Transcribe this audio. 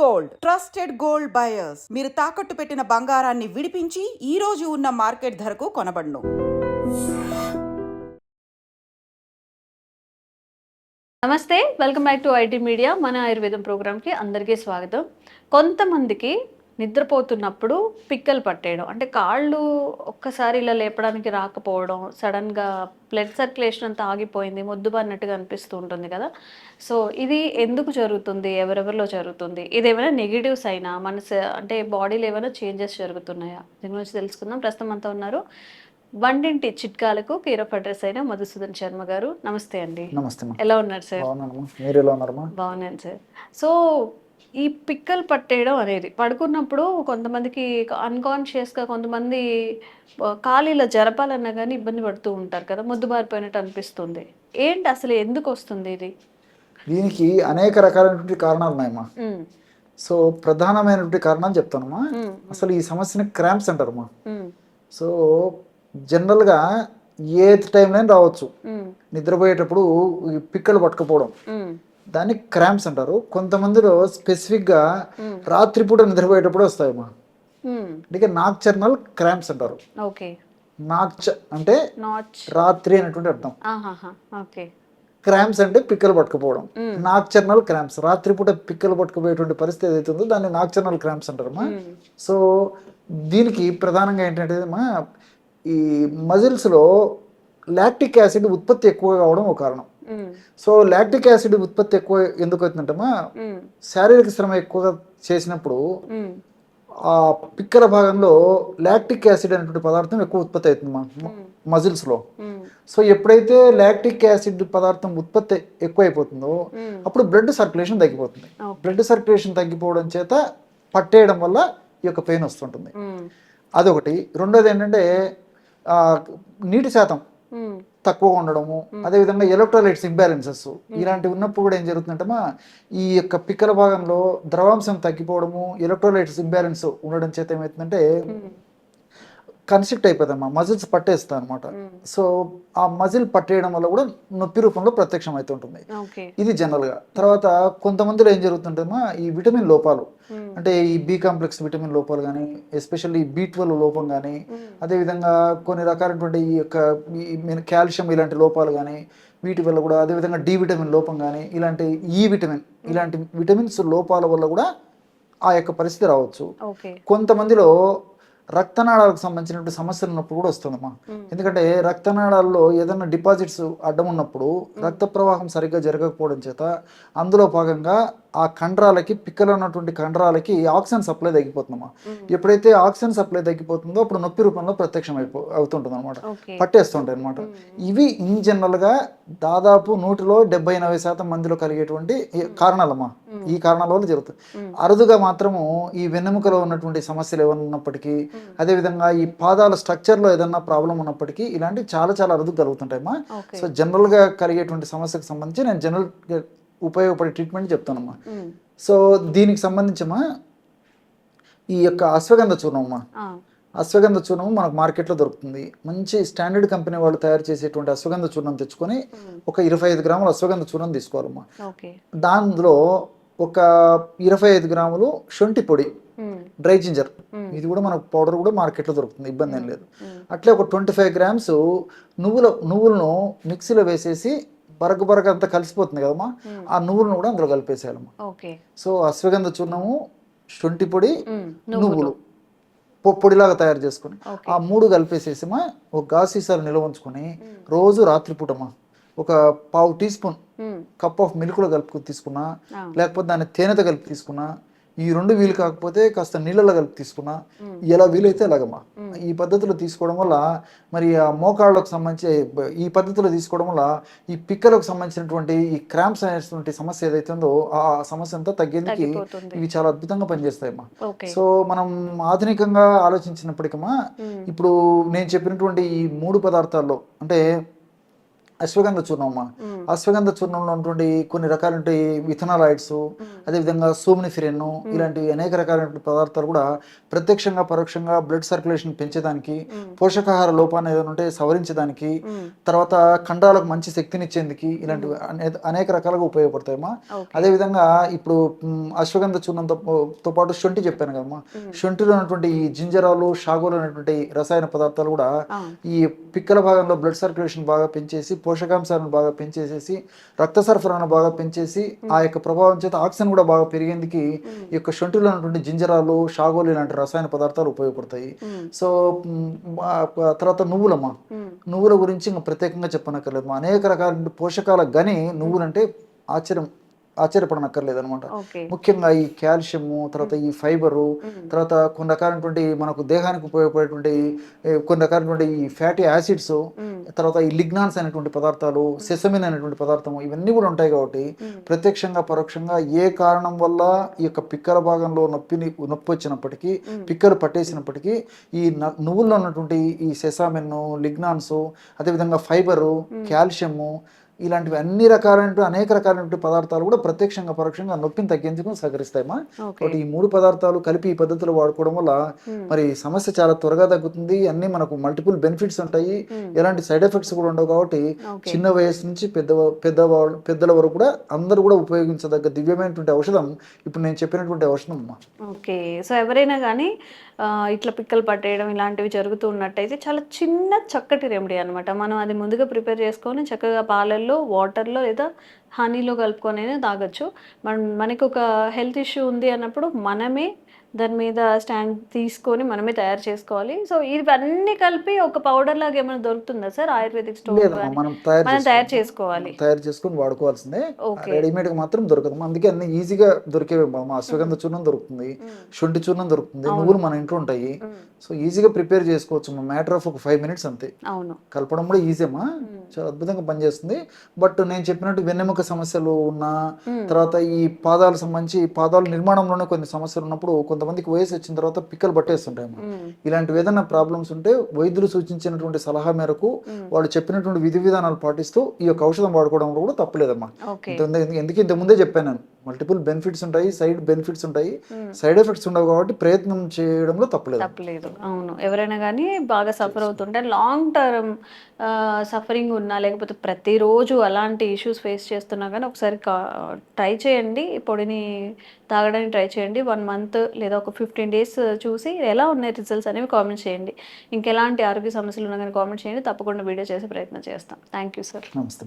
Gold. Trusted gold buyers. మీరు తాకట్టు పెట్టిన బంగారాన్ని విడిపించి ఈ రోజు ఉన్న మార్కెట్ ధరకు కొనబడును. నమస్తే. Welcome back to IT media. మన ఆయుర్వేదం ప్రోగ్రామ్కి అందరికీ స్వాగతం. కొంతమందికి నిద్రపోతున్నప్పుడు పిక్కలు పట్టేయడం. అంటే కాళ్ళు ఒక్కసారి ఇలా లేపడానికి రాకపోవడం సడన్గా బ్లడ్ సర్క్యులేషన్ అంతా ఆగిపోయింది మొద్దుబారినట్టుగా అనిపిస్తూ ఉంటుంది కదా. సో ఇది ఎందుకు జరుగుతుంది? ఎవరెవరిలో జరుగుతుంది? ఇది ఏమైనా నెగిటివ్స్ అయినా మన స- అంటే బాడీలో ఏమైనా చేంజెస్ జరుగుతున్నాయా? దీని గురించి తెలుసుకుందాం. ప్రస్తుతం అంతా ఉన్నారు వండింటి చిట్కాలకు కీర్ ఆఫ్ అడ్రస్ అయిన మధుసూదన్ శర్మ గారు. నమస్తే అండి. నమస్తే ఎలా ఉన్నారు సార్? బాగున్నాను సార్. సో ఈ పిక్కలు పట్టేయడం అనేది. పడుకున్నప్పుడు కొంతమందికి అన్కాన్షియస్గా కొంతమంది ఖాళీలో జరపాలన్నా కానీ ఇబ్బంది పడుతూ ఉంటారు కదా ముద్దు బారిపోయినట్టు అనిపిస్తుంది. ఏంటి అసలు ఎందుకు వస్తుంది ఇది? దీనికి అనేక రకాలైనటువంటి కారణాలు ఉన్నాయమ్మా. సో ప్రధానమైనటువంటి కారణాలు చెప్తానమ్మా. అసలు ఈ సమస్యని క్రాంప్స్ అంటారమ్మా. సో జనరల్గా ఏ టైంలో రావచ్చు. నిద్రపోయేటప్పుడు ఈ పిక్కలు పట్టుకపోవడం. దాన్ని క్రాంప్స్ అంటారు. కొంతమందిలో స్పెసిఫిక్గా. రాత్రిపూట నిద్రపోయేటప్పుడు వస్తాయమ్మా అందుకే నాక్చర్నల్ క్రాంప్స్ అంటారు. నాక్చ అంటే రాత్రి అనేటువంటి అర్థం. క్రాంప్స్ అంటే పిక్కలు పట్టుకుపోవడం. నాక్చర్నల్ క్రాంప్స్. రాత్రిపూట పిక్కలు పట్టుకుపోయేటువంటి పరిస్థితి ఏదైతే ఉందో దాన్ని నాక్చర్నల్ క్రాంప్స్ అంటారమ్మా. సో దీనికి ప్రధానంగా ఏంటంటే మా ఈ మజిల్స్లో లాక్టిక్ యాసిడ్ ఉత్పత్తి ఎక్కువ కావడం ఒక కారణం. సో లాక్టిక్ యాసిడ్ ఉత్పత్తి ఎక్కువ ఎందుకు అవుతుందంటమ్మా? ఉమ్, శారీరక శ్రమ ఎక్కువగా చేసినప్పుడు ఆ పిక్కల భాగంలో లాక్టిక్ యాసిడ్ అనేటువంటి పదార్థం ఎక్కువ ఉత్పత్తి అవుతుంది మా మజిల్స్లో. ఉమ్, సో ఎప్పుడైతే లాక్టిక్ యాసిడ్ పదార్థం ఉత్పత్తి ఎక్కువైపోతుందో అప్పుడు బ్లడ్ సర్క్యులేషన్ తగ్గిపోతుంది. బ్లడ్ సర్క్యులేషన్ తగ్గిపోవడం చేత పట్టేయడం వల్ల ఈ యొక్క పెయిన్ వస్తుంటుంది. అదొకటి. రెండోది ఏంటంటే నీటి శాతం. తక్కువగా ఉండడము. అదేవిధంగా ఎలక్ట్రోలైట్స్ ఇంబ్యాలెన్సెస్ ఇలాంటివి ఉన్నప్పుడు కూడా ఏం జరుగుతుందంటే మా ఈ యొక్క పిక్కల భాగంలో ద్రవాంశం తగ్గిపోవడము ఎలక్ట్రోలైట్స్ ఇంబ్యాలెన్స్ ఉండడం చేత ఏమవుతుందంటే ఉమ్, కన్స్ట్రిక్ట్ అయిపోతుందమ్మా మజిల్స్ పట్టేస్తాయి అనమాట సో ఆ మజిల్ పట్టేయడం వల్ల కూడా నొప్పి రూపంలో ప్రత్యక్షం అవుతుంటుంది ఇది జనరల్గా తర్వాత కొంతమందిలో ఏం జరుగుతుంటుందమ్మా ఈ విటమిన్ లోపాలు. అంటే ఈ బి కాంప్లెక్స్ విటమిన్ లోపాలు కానీ ఎస్పెషల్లీ బి ట్వెల్వ్ లోపం కానీ అదేవిధంగా కొన్ని రకాలైనటువంటి ఈ యొక్క కాల్షియం ఇలాంటి లోపాలు కానీ వీటి వల్ల కూడా అదేవిధంగా డి విటమిన్ లోపం కానీ ఇలాంటి ఈ విటమిన్ ఇలాంటి విటమిన్స్ లోపాల వల్ల కూడా ఆ యొక్క పరిస్థితి రావచ్చు. కొంతమందిలో రక్తనాళాలకు సంబంధించినటువంటి సమస్యలు ఉన్నప్పుడు కూడా వస్తుందమ్మా ఎందుకంటే రక్తనాళాల్లో ఏదైనా డిపాజిట్స్ అడ్డం ఉన్నప్పుడు రక్త ప్రవాహం సరిగ్గా జరగకపోవడం చేత అందులో భాగంగా ఆ కండరాలకి పిక్కలో ఉన్నటువంటి కండరాలకి ఆక్సిజన్ సప్లై తగ్గిపోతుందమ్మా. ఎప్పుడైతే ఆక్సిజన్ సప్లై తగ్గిపోతుందో అప్పుడు నొప్పి రూపంలో ప్రత్యక్షం అయిపో అవుతుంటుంది అనమాట పట్టేస్తుంటాయి అనమాట ఇవి ఇన్ జనరల్గా దాదాపు నూటిలో డెబ్బై ఎనభై శాతం మందిలో కలిగేటువంటి కారణాలమ్మా. ఈ కారణాల వల్ల జరుగుతుంది అరుదుగా మాత్రము ఈ వెన్నెముకలో ఉన్నటువంటి సమస్యలు ఏమైనా ఉన్నప్పటికీ అదేవిధంగా ఈ పాదాల స్ట్రక్చర్లో ఏదన్నా ప్రాబ్లం ఉన్నప్పటికీ ఇలాంటివి చాలా చాలా అరుదుగా కలుగుతుంటాయమ్మా సో జనరల్గా కలిగేటువంటి సమస్యకు సంబంధించి నేను జనరల్ ఉపయోగపడే ట్రీట్మెంట్ చెప్తానమ్మా. సో దీనికి సంబంధించమ్మా ఈ యొక్క అశ్వగంధ చూర్ణమమ్మా. ఆ, అశ్వగంధ చూర్ణము మనకు మార్కెట్లో దొరుకుతుంది. మంచి స్టాండర్డ్ కంపెనీ వాళ్ళు తయారు చేసేటువంటి అశ్వగంధ చూర్ణం తెచ్చుకొని ఒక ఇరవై ఐదు గ్రాముల అశ్వగంధ చూర్ణం తీసుకోవాలమ్మా. దానిలో ఒక ఇరవై ఐదు గ్రాములు శొంఠి పొడి డ్రై జింజర్. ఇది కూడా మనకు పౌడర్ కూడా మార్కెట్లో దొరుకుతుంది ఇబ్బంది ఏం లేదు. అట్లే ఒక ట్వంటీ ఫైవ్ గ్రామ్స్ నువ్వుల నువ్వులను మిక్సీలో వేసేసి బరగ బరగ అంతా కలిసిపోతుంది కదమ్మా. ఆ నువ్వులను కూడా అందులో కలిపేసేయాలమ్మా. సో అశ్వగంధ చూర్ణము శొంఠి పొడి నువ్వులు. పొడిలాగా తయారు చేసుకొని ఆ మూడు కలిపేసేసిమా ఒక గాజు సీసాలు నిల్వ ఉంచుకొని రోజు రాత్రిపూటమా ఒక పావు టీ స్పూన్ కప్ ఆఫ్ మిల్క్లో కలుపుకొని తీసుకున్నా లేకపోతే దాన్ని తేనెతో కలిపి తీసుకున్నా ఈ రెండు వీలు కాకపోతే కాస్త నీళ్ళలో కలిపి తీసుకున్నా. ఎలా వీలైతే అలాగమ్మా. ఈ పద్ధతిలో తీసుకోవడం వల్ల మరి ఆ మోకాళ్ళకు సంబంధించి ఈ పద్ధతిలో తీసుకోవడం వల్ల ఈ పిక్కలకు సంబంధించినటువంటి ఈ క్రాంప్స్ అనేటువంటి సమస్య ఏదైతే ఉందో ఆ సమస్య అంతా తగ్గేందుకు ఇవి చాలా అద్భుతంగా పనిచేస్తాయమ్మా. సో మనం ఆధునికంగా ఆలోచించినప్పటికమ్మా ఇప్పుడు నేను చెప్పినటువంటి ఈ మూడు పదార్థాల్లో అంటే అశ్వగంధ చూర్ణం అమ్మా. అశ్వగంధ చూర్ణంలో ఉన్నటువంటి కొన్ని రకాల విథనాలాయిడ్స్ అదేవిధంగా సోమ్నిఫిరెన్ ఇలాంటి అనేక రకాలైన పదార్థాలు కూడా ప్రత్యక్షంగా పరోక్షంగా బ్లడ్ సర్క్యులేషన్ పెంచేదానికి పోషకాహార లోపాన్ని ఏదైనా ఉంటే సవరించడానికి తర్వాత కండాలకు మంచి శక్తినిచ్చేందుకు ఇలాంటివి అనే- అనేక రకాలుగా ఉపయోగపడతాయమ్మా అదేవిధంగా ఇప్పుడు అశ్వగంధ చూర్ణంతో తో పాటు శొంఠి చెప్పాను కదమ్మా శొంఠిలో ఉన్నటువంటి ఈ జింజరాలు షాగోలు అనేటువంటి రసాయన పదార్థాలు కూడా ఈ పిక్కల భాగంలో బ్లడ్ సర్క్యులేషన్ బాగా పెంచేసి పోషకాంశాలను బాగా పెంచేసేసి రక్త సరఫరాను బాగా పెంచేసి ఆ యొక్క ప్రభావం చేత ఆక్సిజన్ కూడా బాగా పెరిగేందుకు ఈ యొక్క శొంఠిలో ఉన్నటువంటి జింజరాలు షాగోలు ఇలాంటి రసాయన పదార్థాలు ఉపయోగపడతాయి. సో తర్వాత నువ్వులమ్మా. నువ్వుల గురించి ఇంకా ప్రత్యేకంగా చెప్పనక్కర్లేదు. మా అనేక రకాల పోషకాల గని నువ్వులంటే ఆశ్చర్యం. ఆశ్చర్యపడనక్కర్లేదు అనమాట ఓకే. ముఖ్యంగా ఈ కాల్షియము తర్వాత ఈ ఫైబరు తర్వాత కొన్ని రకాలైనటువంటి మనకు దేహానికి ఉపయోగపడేటువంటి కొన్ని రకాలైనటువంటి ఈ ఫ్యాటీ యాసిడ్స్ తర్వాత ఈ లిగ్నాన్స్ అనేటువంటి పదార్థాలు సెసమిన్ అనేటువంటి పదార్థం ఇవన్నీ కూడా ఉంటాయి కాబట్టి ప్రత్యక్షంగా పరోక్షంగా ఏ కారణం వల్ల ఈ యొక్క పిక్కల భాగంలో నొప్పిని నొప్పి వచ్చినప్పటికీ పిక్కలు పట్టేసినప్పటికీ ఈ నువ్వుల్లో ఉన్నటువంటి ఈ సెసామిన్ లిగ్నాన్స్ అదేవిధంగా ఫైబరు కాల్షియము ఇలాంటివి అన్ని రకాలైన అనేక రకాలైన పదార్థాలు కూడా ప్రత్యక్షంగా పరోక్షంగా నొప్పిని తగ్గించుకు సహకరిస్తాయమ్మా. కాబట్టి ఈ మూడు పదార్థాలు కలిపి ఈ పద్ధతిలో వాడుకోవడం వల్ల మరి సమస్య చాలా త్వరగా తగ్గుతుంది. అన్ని మనకు మల్టిపుల్ బెనిఫిట్స్ ఉంటాయి. ఎలాంటి సైడ్ ఎఫెక్ట్స్ కూడా ఉండవు కాబట్టి చిన్న వయసు నుంచి పెద్ద పెద్ద పెద్దల వరకు కూడా అందరూ కూడా ఉపయోగించదగ్గ దివ్యమైనటువంటి ఔషధం. ఇప్పుడు నేను చెప్పినటువంటి ఔషధం అమ్మా. ఓకే. సో ఎవరైనా కానీ ఇట్లా పిక్కలు పట్టేయడం ఇలాంటివి జరుగుతూ ఉన్నట్టయితే చాలా చిన్న చక్కటి రెమెడీ అనమాట మనం అది ముందుగా ప్రిపేర్ చేసుకొని చక్కగా పాలల్లో వాటర్లో లేదా హనీలో కలుపుకొని తాగొచ్చు. మన మనకి ఒక హెల్త్ ఇష్యూ ఉంది అన్నప్పుడు మనమే దాని మీద స్టాండ్ తీసుకొని మనమే తయారు చేసుకోవాలి. సో ఇవన్నీ కలిపి ఒక పౌడర్ లాగా ఏమైనా దొరుకుతుందా సార్? ఆయుర్వేదిక్ స్టోర్ మనం తయారు చేసుకోవాలి. తయారు చేసుకొని వాడుకోవాల్సిందే. రెడీమేడ్గా మాత్రం దొరకదు అందుకే అన్ని ఈజీగా దొరికేవి మా అశ్వగంధ చూర్ణం దొరుకుతుంది శొంఠి చూర్ణం దొరుకుతుంది నువ్వులు మన ఇంట్లో ఉంటాయి. సో ఈజీగా ప్రిపేర్ చేసుకోవచ్చు మ్యాటర్ ఆఫ్ ఒక ఫైవ్ మినిట్స్ అంతే. అవును. కలపడం కూడా ఈజీ అమ్మా. చాలా అద్భుతంగా పనిచేస్తుంది. బట్ నేను చెప్పినట్టు వెన్నెముక సమస్యలు ఉన్న తర్వాత ఈ పాదాలకు సంబంధించి పాదాల నిర్మాణంలోనే కొన్ని సమస్యలు ఉన్నప్పుడు కొంతమందికి వయసు వచ్చిన తర్వాత పిక్కలు పట్టేస్తుంటాయి. ఇలాంటివి ఏదైనా ప్రాబ్లమ్స్ ఉంటే వైద్యులు సూచించినటువంటి సలహా మేరకు వాళ్ళు చెప్పినటువంటి విధి విధానాలు పాటిస్తూ ఈ యొక్క ఔషధం వాడుకోవడంలో కూడా తప్పలేదమ్మా. ఎందుకు ఇంత ముందే చెప్పాను నేను. మల్టిపుల్ బెనిఫిట్స్ ఉంటాయి సైడ్ బెనిఫిట్స్ ఉంటాయి. సైడ్ ఎఫెక్ట్స్ ఉండవు కాబట్టి ప్రయత్నం చేయడంలో తప్పలేదు. తప్పలేదు. అవును. ఎవరైనా కానీ బాగా సఫర్ అవుతుంటే లాంగ్ టర్మ్ సఫరింగ్ ఉన్నా లేకపోతే ప్రతిరోజు అలాంటి ఇష్యూస్ ఫేస్ చేస్తున్నా కానీ ఒకసారి ట్రై చేయండి. పొడిని తాగడానికి ట్రై చేయండి. వన్ మంత్ లేదా ఒక ఫిఫ్టీన్ డేస్ చూసి ఎలా ఉన్నాయి రిజల్ట్స్ అనేవి కామెంట్ చేయండి. ఇంకెలాంటి ఆరోగ్య సమస్యలు ఉన్నా కానీ కామెంట్ చేయండి. తప్పకుండా వీడియో చేసే ప్రయత్నం చేస్తాం. థ్యాంక్ యూ సార్ నమస్తే.